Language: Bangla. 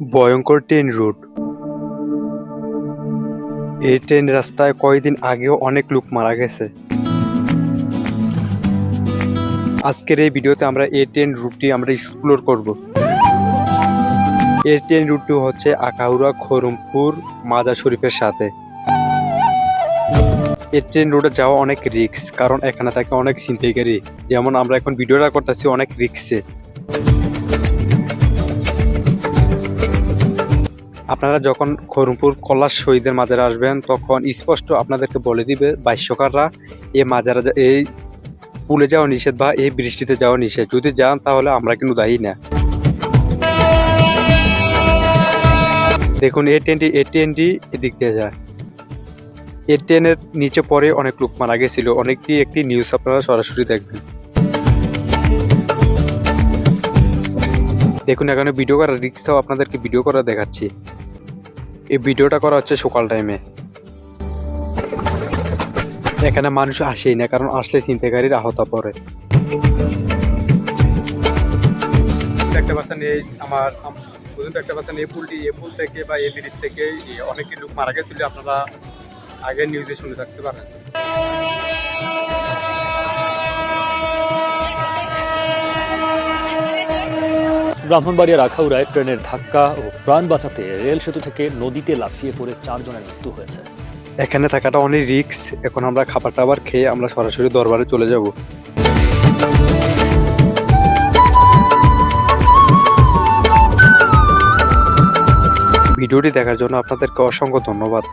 ভয়ঙ্কর ট্রেন রুট। এই ট্রেন রাস্তায় কয়েকদিন আগেও অনেক লোক মারা গেছে। আজকের এই ভিডিওতে আমরা এই ট্রেন রুটটি আমরা এক্সপ্লোর করব। এই ট্রেন রুটটি হচ্ছে আকাউরা খরমপুর মাজার শরীফের সাথে। এই ট্রেন রুটে যাওয়া অনেক রিক্স কারণ এখানে থাকে অনেক ছিনতাইকারী। যেমন আমরা এখন ভিডিওটা করতেছি অনেক রিক্সে আপনারা যখন খরমপুর কলাশ শহীদের মাজারে আসবেন, তখন স্পষ্ট আপনাদেরকে বলে দিবে বাইশ্যকাররা এই মাজারে এই পুলে যাওয়া নিষেধ বা এই বৃষ্টিতে যাওয়া নিষেধ। যদি যান, তাহলে আমরা কিন্তু দায়ী না। দেখুন, এই ট্রেনটি এই ট্রেনটি এদিক দিয়ে যায়। এ ট্রেনের নিচে পরে অনেক লোক মারা গেছিল। অনেকটি একটি নিউজ আপনারা সরাসরি দেখবেন। দেখুন, এখানে ভিডিও করা রিক্সাও আপনাদেরকে ভিডিও করা দেখাচ্ছি। এই ভিডিওটা করা হচ্ছে সকাল টাইমে এখানে মানুষ আসেই না, কারণ আসলে চিন্তাকারীর আহত পড়ে দেখতে পাচ্ছেন এই আমার বুঝুন দেখতে পাচ্ছেন এই পুলটি এই পুল থেকে বা এই ব্রিজ থেকে অনেক লোক মারা গেছিল। আপনারা আগে নিউজে শুনে থাকতে পারেন। ব্রাহ্মণবাড়িয়ার আখাউড়ায় ট্রেনের ধাক্কা ও প্রাণ বাঁচাতে রেল সেতু থেকে নদীতে লাফিয়ে পড়ে চারজনের মৃত্যু হয়েছে। এখানে থাকাটা অনেক রিক্স এখন আমরা খাবার টাবার খেয়ে আমরা সরাসরি দরবারে চলে যাব। ভিডিওটি দেখার জন্য আপনাদেরকে অসংখ্য ধন্যবাদ।